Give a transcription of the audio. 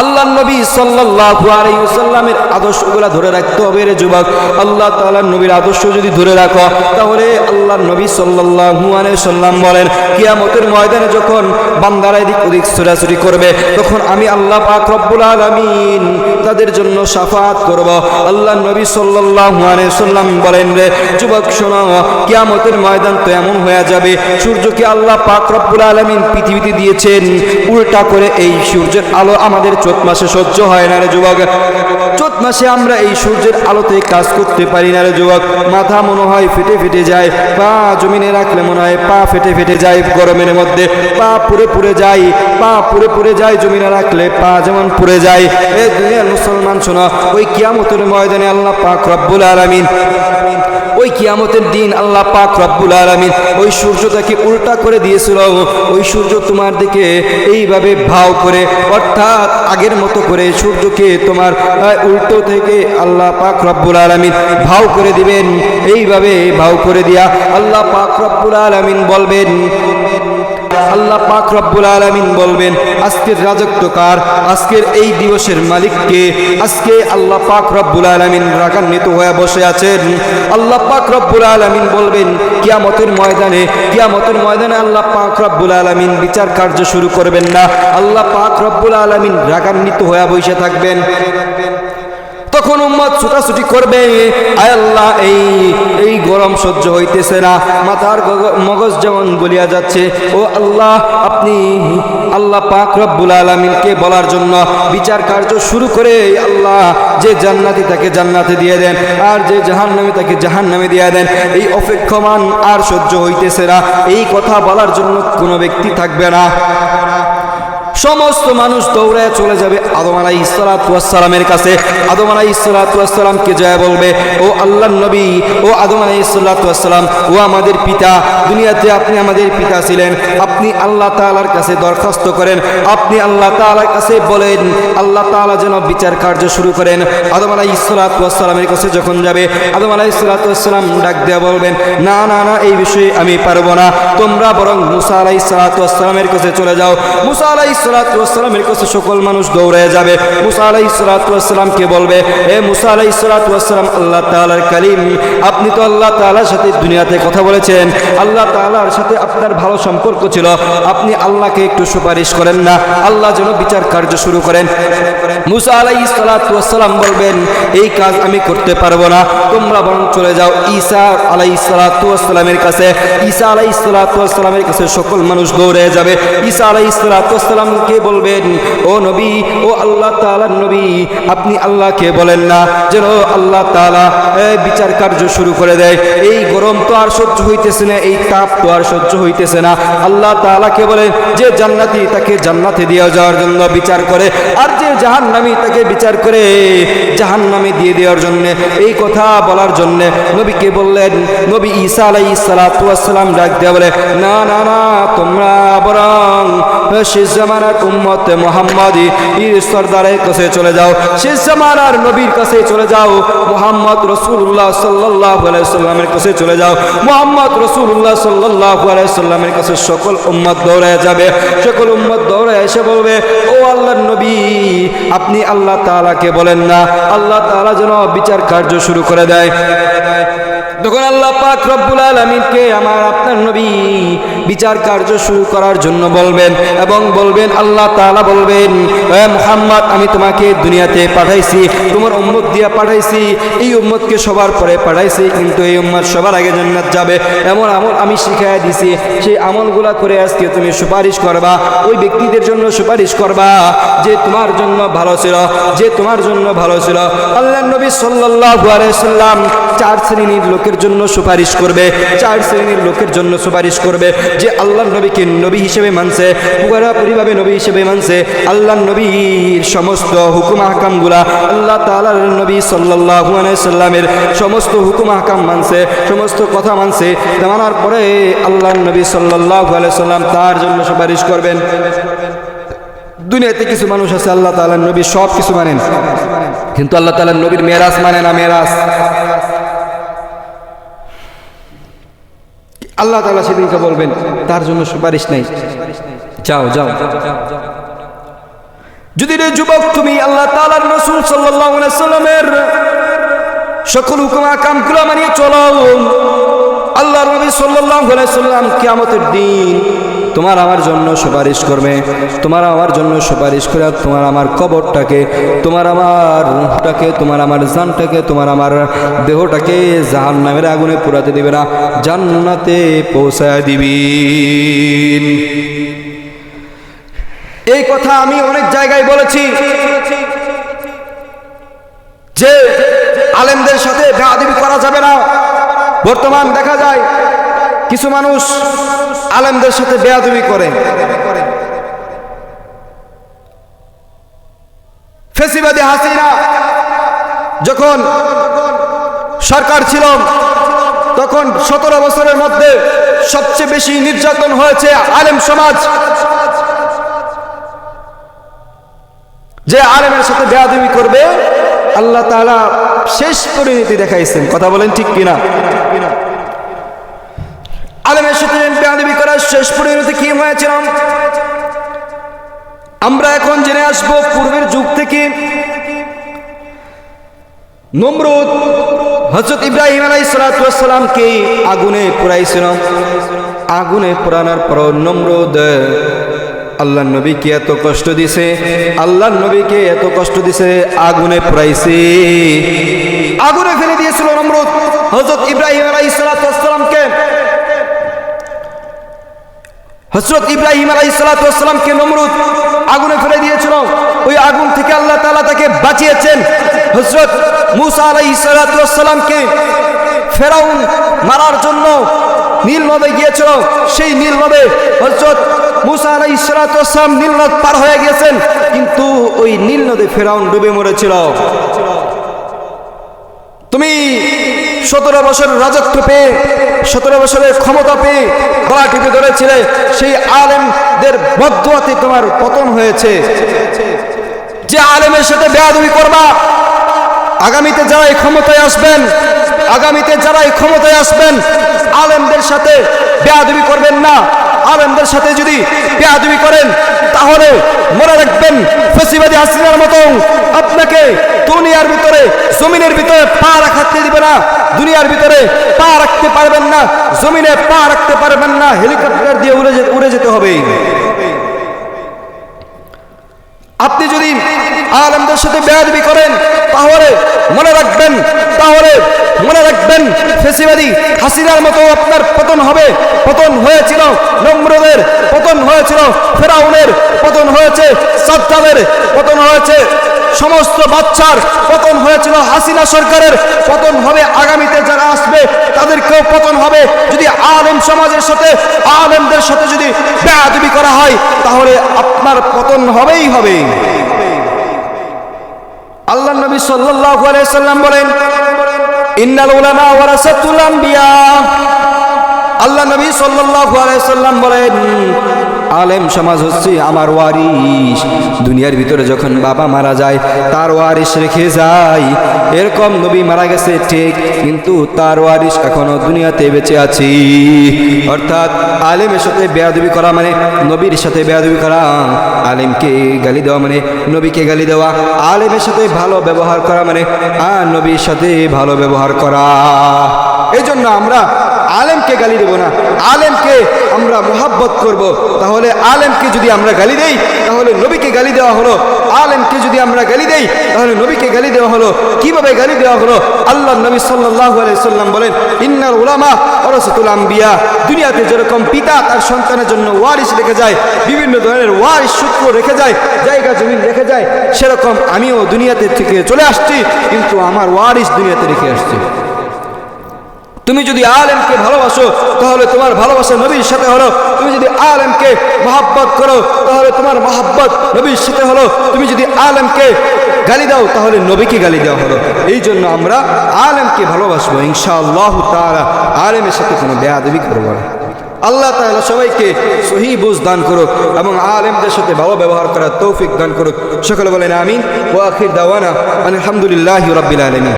আল্লাহ নবী সাল্লাহামের ওয়াসাল্লামের আদর্শগুলো ধরে রাখতে হবে রে যুবক। আল্লাহ তাল্লাহ নবীর আদর্শ যদি ধরে রাখো, তাহলে আল্লাহ নবী সাল্লাল্লাহু আলাইহি সাল্লাম বলেন, কিয়ামতের ময়দানে যখন বান্দারা এদিক ওদিক ছোটাছুটি করবে, তখন আমি আল্লাহ পাক রব্বুল আলামিন তাদের জন্য শাফাত করব। আল্লাহ নবী সাল্লাল্লাহু আলাইহি সাল্লাম বলেন রে, যুবক শোনো, কিয়ামতের ময়দান তো এমন হয়ে যাবে, সূর্যকে আল্লাহ পাক রব্বুল আলামিন পৃথিবীতে দিয়েছেন, উল্টা করে এই সূর্যের আলো আমাদের চোখ মাসে সহ্য হয় না রে যুবক। চোখ মাসে আমরা এই সূর্যের আলোতে কাজ করতে পারি না রে যুবক। মাথা মনে হয় ফেটে ফেটে যায় পা জমিনে রাখলে মনে হয় পা ফেটে ফেটে যায় গরমের মধ্যে। পা পুড়ে পুড়ে যায়, পা পুড়ে পুড়ে যায়, জমিনে রাখলে পা যেমন পুড়ে যায়। এ দুনিয়ার মুসলমান শোনা, ওই কিয়ামতের ময়দানে আল্লাহ পাক রব্বুল আলামিন ওই কিয়ামতের দিন আল্লাহ পাক রব্বুল আলমিন ওই সূর্যটাকে উল্টা করে দিয়েছিল। ওই সূর্য তোমার দিকে এইভাবে ভাও করে, অর্থাৎ আগের মতো করে সূর্যকে তোমার উল্টো থেকে আল্লাহ পাক রব্বুল আলমিন ভাও করে দিবেন। এইভাবে ভাও করে দিয়া আল্লাহ পাক রব্বুল আলমিন বলবেন আল্লাহ পাক রব্বুল আলামিন বলবেন, আজকের রাজত্ব কার? আজকের এই দিবসের মালিককে আজকে আল্লাহ পাক রব্বুল আলামিন রাগান্বিত হয়ে বসে আছেন। আল্লাহ পাক রব্বুল আলামিন বলবেন, কিয়ামতের ময়দানে কিয়ামতের ময়দানে আল্লাহ পাক রব্বুল আলামিন বিচার কার্য শুরু করবেন না। আল্লাহ পাক রব্বুল আলামিন রাগান্বিত হয়ে বসে থাকবেন। তখন উম্মত ছুটাছুটি করবে আল্লাহ, এই এই গরম সহ্য হইতেছে না। মাথার মগজ যেমন গলিয়া যাচ্ছে, ও আল্লাহ, আপনি আল্লাহ পাক রব্বুল আলমিনকে বলার জন্য বিচার কার্য শুরু করে আল্লাহ, যে জান্নাতি তাকে জান্নাতে দিয়ে দেন, আর যে জাহান্নামে তাকে জাহান্নামে দিয়ে দেন, এই অপেক্ষমান আর সহ্য হইতেছে না। এই কথা বলার জন্য কোনো ব্যক্তি থাকবে না। সমস্ত মানুষ দৌড়ায় চলে যাবে আদম আলাই ইসালাতামের কাছে। আদম আলাই ইসালাতামকে জয়া বলবে, ও আল্লাহ নবী, ও আদম আলাই ইসালাতাম ও আমাদের পিতা, দুনিয়াতে আপনি আমাদের পিতা ছিলেন, আপনি আল্লাহ তালার কাছে দরখাস্ত করেন, আপনি আল্লাহ তালার কাছে বলেন, আল্লাহ তালা যেন বিচার কার্য শুরু করেন। আদম আলাই ইসালাতামের কাছে যখন যাবে, আদম আলাই ইসালাতাম ডাক দেওয়া বলবেন, না না না, এই বিষয়ে আমি পারব না, তোমরা বরং মুসা আলাই সালাতামের কাছে চলে যাও। মুসা আলাই সালাতামের কাছে সকল মানুষ দৌড়ে যাবে। মুসা আলাই সালাতামকে বলবে, এ মুসা আলাই সালাতাম আল্লাহ তালার কালিম। আপনি তো আল্লাহ তালার সাথে দুনিয়াতে কথা বলেছেন। আল্লাহ তালার সাথে আপনার ভালো সম্পর্ক ছিল। আপনি আল্লাহকে একটু সুপারিশ করেন না। আল্লাহ যেন বিচার কার্য শুরু করেন। মুসা আলাই সালাতাম বলবেন, এই কাজ আমি করতে পারব না। তোমরা বরং চলে যাও ঈসা আলাই সালাতামের কাছে। ঈসা আলাই সালাতামের কাছে সকল মানুষ দৌড়ে যাবে। ঈসা আলাই সালাতামকে বলবেন, ও নবী, ও আল্লাহ তালার নবী, আপনি আল্লাহকে বলেন না যেন আল্লাহ তালা বিচার কার্য শুরু করে দেয়। এই গরম তো আর সহ্য হইতেছে না, এই তাপ তো আর সহ্য হইতেছে না। আল্লাহ তালাকে বলেন, যে জান্নাতি তাকে জান্নাতে দিয়ে যাওয়ার জন্য বিচার করে, আর যে জাহান্নামি তাকে বিচার করে, জাহান্নামে দিয়ে দেওয়ার জন্য। এই কথা বলার জন্য নবীকে বললেন, নবী ঈসা আলাই সালাতাম ডাক দেওয়া বলে, না না না, তোমরা বরং শেষ জামানার উম্মত মোহাম্মদ সর্দারের কাছে চলে যাও। শেষ জামানার নবীর কাছে চলে যাও। মোহাম্মদ রসুল্লাহ সাল্লাহ সাল্লামের কাছে চলে যাও। মোহাম্মদ রসুল্লাহ সাল্লাহ সাল্লামের কাছে সকল উম্মত দৌড়ায় যাবে। সকল উম্মত দৌড়ায় এসে বলবে, ও আল্লাহ নবী, আপনি আল্লাহ তাআলাকে বলেন না। আল্লাহ তাআলা যেন বিচার কার্য শুরু করে দেয়। তখন আল্লাহ পাক রব্বুল আলমিনকে আমার আপনার নবী বিচার কার্য শুরু করার জন্য বলবেন এবং বলবেন, আল্লাহ তাআলা বলবেন মুহাম্মদ, আমি তোমাকে দুনিয়াতে পাঠাইছি, তোমার উম্মত দিয়া পাঠাইছি, এই উম্মতকে সবার পরে পাঠাইছি, কিন্তু এই উম্মত সবার আগে জান্নাত যাবে। এমন আমল আমি শিখাই দিছি, সেই আমলগুলা করে আজকে তুমি সুপারিশ করবা, ওই ব্যক্তিদের জন্য সুপারিশ করবা, যে তোমার জন্য ভালো ছিল, যে তোমার জন্য ভালো ছিল। আল্লাহ নবী আলাইহি সাল্লাম চার শ্রেণির লোকের জন্য সুপারিশ করবে, চার শ্রেণির লোকের জন্য সুপারিশ করবে, যে আল্লাহ নবীকে নবী হিসেবে মানছে পুরাপুরিভাবে নবী হিসেবে মানছে আল্লাহ নবীর সমস্ত হুকুম হাকামগুলা আল্লাহ তাআলার নবী আলাইহি সাল্লামের সমস্ত হুকুম হাকাম মানছে, সমস্ত কথা মানছে মানার পরে আল্লাহ নবী আলাইহি সাল্লাম তার জন্য সুপারিশ করবেন। দুনিয়াতে কিছু মানুষ আছে, আল্লাহ তাআলার নবী সব কিছু মানেন, কিন্তু আল্লাহ তাআলার নবীর মেরাজ মানে না মেরাজ আল্লাহ তালা সেদিনকে বলবেন, তার জন্য সুপারিশ নেই। যাও যাও। যদি রে যুবক তুমি আল্লাহ তালার রসুল সাল্লামের সকল হুকুম আকামগুলো মানিয়ে চলো। আল্লাহ আলাইহি সাল্লাম কিয়ামতের দিন তোমার আমার জন্য সুপারিশ করবে। তোমার আমার জন্য সুপারিশ করে তোমার আমার কবরটাকে, তোমার আমার রুহটাকে, তোমার আমার জানটাকে, তোমার আমার দেহটাকে জাহান নামের আগুনে পুরাতে দিবে না, জান্নাতে পৌঁছায় দিবি। এই কথা আমি অনেক জায়গায় বলেছি। যে আলেমদের সাথে বেয়াদবি করা যাবে না। বর্তমান দেখা যায়, কিছু মানুষ আলেমদের সাথে বেয়াদবি করে। ফেসিবাদী হাসিনা যখন সরকার ছিল, তখন সতেরো বছরের মধ্যে সবচেয়ে বেশি নির্যাতন হয়েছে আলেম সমাজ। যে আলেমের সাথে বেয়াদবি করবে, আল্লাহ তাআলা শেষ পরিণতি দেখাইছেন। কথা বলেন ঠিক কিনা আলেমের সাথে বেয়াদবি করার শেষ পরিণতি কি হয়েছিল আমরা এখন জেনে আসব পূর্বের যুগ থেকে নমরুদ হজরত ইব্রাহিম আলাইসালামকে আগুনে পুরাইছিল আগুনে পুরানোর পর নমরুদ আল্লাহ নবীকে এত কষ্ট দিছে আল্লাহ নবীকে এত কষ্ট দিছে, আগুনে পুরাইছে আগুনে ফেলে দিয়েছিল নমরুদ হজরত ইব্রাহিম আলাইসালামকে হজরত ইব্রাহিম আলাইসালামকে নমরুদ আগুনে ফেলে দিয়েছিল। ওই আগুন থেকে আল্লাহ তালা তাকে বাঁচিয়েছেন। হজরত মুসা আলাই আলাইসালামকে ফেরাউন মারার জন্য নীল নদে গিয়েছিল। সেই নীল নদে হজরত মুসা আলাইসালাম নীল নদ পার হয়ে গিয়েছেন। কিন্তু ওই নীল নদে ফেরাউন ডুবে মরেছিল তুমি সতেরো বছর রাজত্ব পেয়ে, সতেরো বছরের ক্ষমতা পেয়ে গলা টিপে ধরেছিলে, সেই আলেমদের বদুয়াতে তোমার পতন হয়েছে। যে আলেমের সাথে বেয়াদবি করবা, আগামীতে যারা এই ক্ষমতায় আসবেন, আগামীতে যারা এই ক্ষমতায় আসবেন, আলেমদের সাথে বেয়াদবি করবেন না। আলেমদের সাথে যদি বেয়াদবি করেন, তাহলে মনে রাখবেন ফেসিবাদী হাসিনার মতো আপনাকে দুনিয়ার ভিতরে, জমিনের ভিতরে পা রাখাতে দিবে না, দুনিয়ার ভিতরে পা রাখতে পারবেন না, জমিনে পা রাখতে পারবেন না, হেলিকপ্টার দিয়ে উড়ে উড়ে যেতে হবে। আপনি আলমদের সাথে বেয়াদবি করেন, তাহলে মনে রাখবেন, তাহলে মনে রাখবেন ফেসিবাদী হাসিনার মতো আপনার পতন হবে, পতন হয়েছিল নম্রদের, পতন হয়েছিল ফেরাউনের, পতন হয়েছে সাদ্দামের, পতন হয়েছে সমস্ত বাচ্চার পতন হয়েছিল হাসিনা সরকারের, পতন হবে আগামীতে যারা আসবে, তাদেরকেও পতন হবে। যদি আলেম সমাজের সাথে, আলেমদের সাথে যদি বেয়াদবি করা হয়, তাহলে আপনার পতন হবেই হবে। নবী সাল্লাল্লাহু আলাইহি সাল্লাম বলেন, ইন্নাল উলামা ওয়ারাসাতুল আম্বিয়া। আল্লাহ নবী সাল্লাল্লাহু আলাইহি সাল্লাম বলেন আলেম সমাজ হচ্ছে আমার ওয়ারিস দুনিয়ার ভিতরে যখন বাবা মারা যায়, তার ওয়ারিস রেখে যায় এরকম নবী মারা গেছে, ঠিক, কিন্তু তার ওয়ারিস এখনও দুনিয়াতে বেঁচে আছি। অর্থাৎ আলেমের সাথে বেয়াদবি করা মানে নবীর সাথে বেয়াদবি করা, আলেমকে গালি দেওয়া মানে নবীকে গালি দেওয়া, আলেমের সাথে ভালো ব্যবহার করা মানে আর নবীর সাথে ভালো ব্যবহার করা। এই জন্য আমরা আলেমকে গালি দেব না। আলেমকে আমরা মোহাব্বত করব। তাহলে আলেমকে যদি আমরা গালি দেই, তাহলে নবীকে গালি দেওয়া হলো। আলেমকে যদি আমরা গালি দেই, তাহলে নবীকে গালি দেওয়া হলো। কীভাবে গালি দেওয়া হলো? আল্লাহ নবী আলাইহি সাল্লাম বলেন, ইন্নাল উলামা ওয়ারাসাতুল আম্বিয়া। দুনিয়াতে যেরকম পিতা তার সন্তানের জন্য ওয়ারিস রেখে যায়, বিভিন্ন ধরনের ওয়ারিস সূত্র রেখে যায়, জায়গা জমিন রেখে যায়, সেরকম আমিও দুনিয়াতে থেকে চলে আসছি, কিন্তু আমার ওয়ারিস দুনিয়াতে রেখে আসছি। তুমি যদি আলেমকে ভালোবাসো, তাহলে তোমার ভালোবাসা নবীর সাথে হলো। তুমি যদি আলেমকে মহাব্বত করো, তাহলে তোমার মহাব্বত নবীর সাথে হলো। তুমি যদি আলেমকে গালি দাও, তাহলে নবীকে গালি দেওয়া হলো। এই জন্য আমরা আলেমকে ভালোবাসবো, ইনশাআল্লাহ তারা আলেমের সাথে কোনো বেয়াদবি করব না। আল্লাহ তাআলা সবাইকে সহি বুঝ দান করুক এবং আলেমদের সাথে ভালো ব্যবহার করার তৌফিক দান করুক। সকলে বলেন আমিন। ও আখির দাওয়ানা। আলহামদুলিল্লাহ রাব্বিল আলামিন।